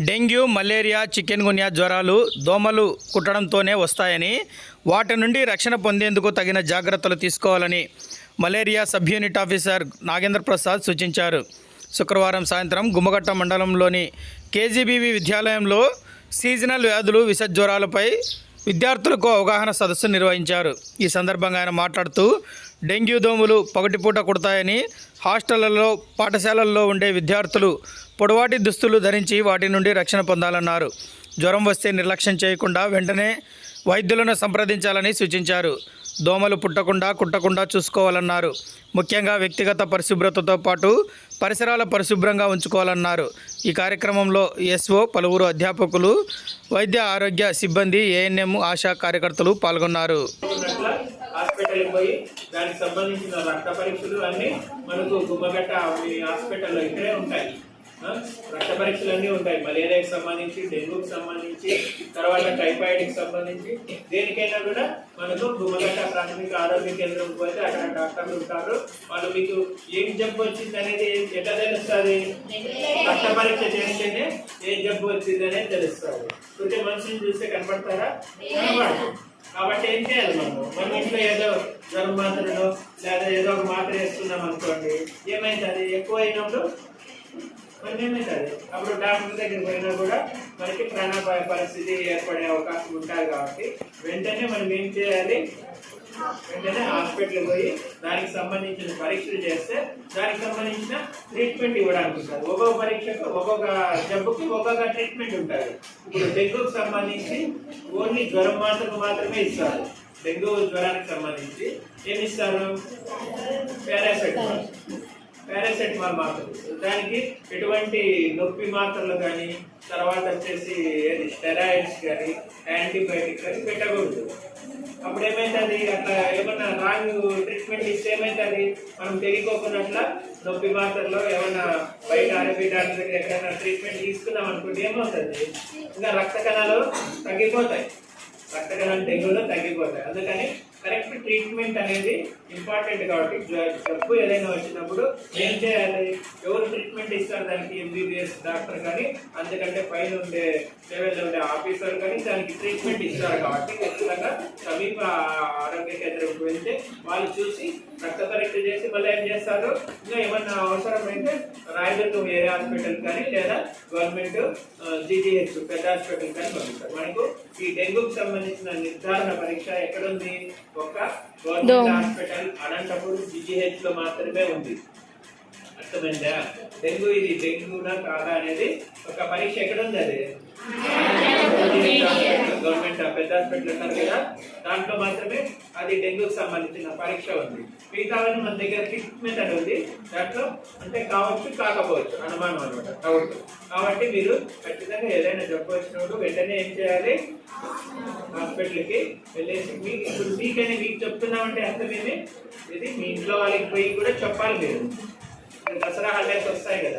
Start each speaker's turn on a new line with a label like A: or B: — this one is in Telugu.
A: డెంగ్యూ మలేరియా చికెన్ గున్యా జ్వరాలు దోమలు కుట్టడంతోనే వస్తాయని వాటి నుండి రక్షణ పొందేందుకు తగిన జాగ్రత్తలు తీసుకోవాలని malaria sub unit officer Nagendra Prasad సూచించారు. శుక్రవారం సాయంత్రం గుమ్మగట్ట మండలంలోని కేజీబీవి విద్యాలయంలో సీజనల్ వ్యాధులు విష జ్వరాలపై విద్యార్థులకు అవగాహన సదస్సు నిర్వహించారు. ఈ సందర్భంగా ఆయన మాట్లాడుతూ డెంగ్యూ దోమలు పగటిపూట కుడతాయని హాస్టళ్ళలో పాఠశాలల్లో ఉండే విద్యార్థులు పొడవాటి దుస్తులు ధరించి వాటి నుండి రక్షణ పొందాలన్నారు. జ్వరం వస్తే నిర్లక్ష్యం చేయకుండా వెంటనే వైద్యులను సంప్రదించాలని సూచించారు. దోమలు పుట్టకుండా కుట్టకుండా చూసుకోవాలన్నారు. ముఖ్యంగా వ్యక్తిగత పరిశుభ్రతతో పాటు పరిసరాల పరిశుభ్రంగా ఉంచుకోవాలన్నారు. ఈ కార్యక్రమంలో ఎస్ఓ పలువురు అధ్యాపకులు వైద్య ఆరోగ్య సిబ్బంది ఏఎన్ఎం ఆశా కార్యకర్తలు పాల్గొన్నారు.
B: హాస్పిటల్కి పోయి దానికి సంబంధించిన రక్త పరీక్షలు అన్నీ మనకు గుమ్మగట్ట మీ హాస్పిటల్లో ఇక్కడే ఉంటాయి. రక్త పరీక్షలు అన్నీ ఉంటాయి. మలేరియాకి సంబంధించి డెంగ్యూకి సంబంధించి తర్వాత టైఫాయిడ్కి సంబంధించి దేనికైనా కూడా మనకు గుమ్మగట్ట ప్రాథమిక ఆరోగ్య కేంద్రం పోతే అక్కడ డాక్టర్లు ఉంటారు. వాళ్ళు మీకు ఏం జబ్బు వచ్చింది అనేది ఎట్లా తెలుస్తుంది? రక్త పరీక్ష చేస్తేనే ఏ జబ్బు వచ్చింది అనేది తెలుస్తుంది. కొంచెం మనిషిని చూస్తే కనపడతారా? కనపడదు. కాబట్టి ఏం చేయాలి మనం? మన ఇంట్లో ఏదో జ్వరం మాత్రలో లేదా ఏదో ఒక మాత్ర వేసుకున్నాం అనుకోండి ఏమైతుంది ఎక్కువ అయినప్పుడు మరి ఏమవుతుంది అప్పుడు డాక్టర్ దగ్గరికి పోయినా కూడా మనకి ప్రాణాపాయ పరిస్థితి ఏర్పడే అవకాశం ఉంటుంది కాబట్టి వెంటనే మనం ఏం చేయాలి? వెంటనే హాస్పిటల్ పోయి దానికి సంబంధించిన పరీక్షలు చేస్తే దానికి సంబంధించిన ట్రీట్మెంట్ ఇవ్వడానికి ఉంటుంది ఒక్కొక్క పరీక్షకు ఒక్కొక్క జబ్బుకి ఒక్కొక్క ట్రీట్మెంట్ ఉంటుంది. ఇప్పుడు డెంగ్యూకి సంబంధించి ఓన్లీ జ్వరం మాత్రం మాత్రమే ఇస్తారు. డెంగ్యూ జ్వరానికి సంబంధించి ఏమి ఇస్తారు? పారాసెటమాల్ పారాసెటమాల్ మాత్రం దానికి ఎటువంటి నొప్పి మాత్రలు కానీ తర్వాత వచ్చేసి ఏది స్టెరాయిడ్స్ కానీ యాంటీబయాటిక్ కానీ పెట్టకూడదు. అప్పుడు ఏమవుతుంది అట్లా ఏమన్నా రాంగ్ ట్రీట్మెంట్ ఇస్తే ఏమైతుంది? మనం తెలియకోకున్నట్ల నొప్పి మాత్రలో ఏమన్నా బయట ఆరోగ్య డాక్టర్ దగ్గర ఎక్కడైనా ట్రీట్మెంట్ తీసుకున్నాం అనుకుంటే ఏమవుతుంది? ఇంకా రక్త కణాలు తగ్గిపోతాయి. రక్త కణాలు డెంగ్యూలో తగ్గిపోతాయి. అందుకని కరెక్ట్ ట్రీట్మెంట్ అనేది ఇంపార్టెంట్ కాబట్టి జబ్బు ఏదైనా వచ్చినప్పుడు ఏం చేయాలి? ఎవరు ట్రీట్మెంట్ ఇస్తారు దానికి? ఎంబీబీఎస్ డాక్టర్ కానీ అందుకంటే పైన ఉండే లెవెల్లో ఉండే ఆఫీసర్ కానీ దానికి ట్రీట్మెంట్ ఇస్తారు కాబట్టి ఖచ్చితంగా సమీప ఆరోగ్య కేంద్రంకి వెళ్తే వాళ్ళు చూసి రక్త పరీక్ష చేసి మళ్ళీ ఏం చేస్తారు? ఇంకా ఏమన్నా అవసరమైతే రాయదుర్గం ఏరియా హాస్పిటల్ కానీ లేదా గవర్నమెంట్ జీజీహెచ్ పెద్ద హాస్పిటల్ కానీ పంపిస్తారు. మనకు ఈ డెంగ్యూకి సంబంధించిన నిర్ధారణ పరీక్ష ఎక్కడుంది? ఒక గవర్నమెంట్ హాస్పిటల్ అనంతపూర్ జీజీహెచ్లో మాత్రమే ఉంది. అర్థమైందా? డెంగ్యూ ఇది డెంగ్యూనా కాదా అనేది ఒక పరీక్ష ఎక్కడ ఉంది అది? హాస్పిటల్ ఉన్నారు కదా దాంట్లో మాత్రమే అది డెంగ్యూకి సంబంధించిన పరీక్ష ఉంది. మిగతావన్నీ మన దగ్గర ట్రీట్మెంట్ అని ఉంది. దాంట్లో అంటే కావచ్చు కాకపోవచ్చు అనుమానం అనమాట. డౌట్ కాబట్టి మీరు ఖచ్చితంగా ఏదైనా జబ్బు వచ్చినప్పుడు వెంటనే ఏం చేయాలి? హాస్పిటల్కి వెళ్ళేసి మీకు ఇప్పుడు మీకైనా మీకు చెప్తున్నామంటే అర్థమేమి? ఇది మీ ఇంట్లో వాళ్ళకి పోయి కూడా చెప్పాలి మీరు. దసరా హాలిడేస్ వస్తాయి కదా.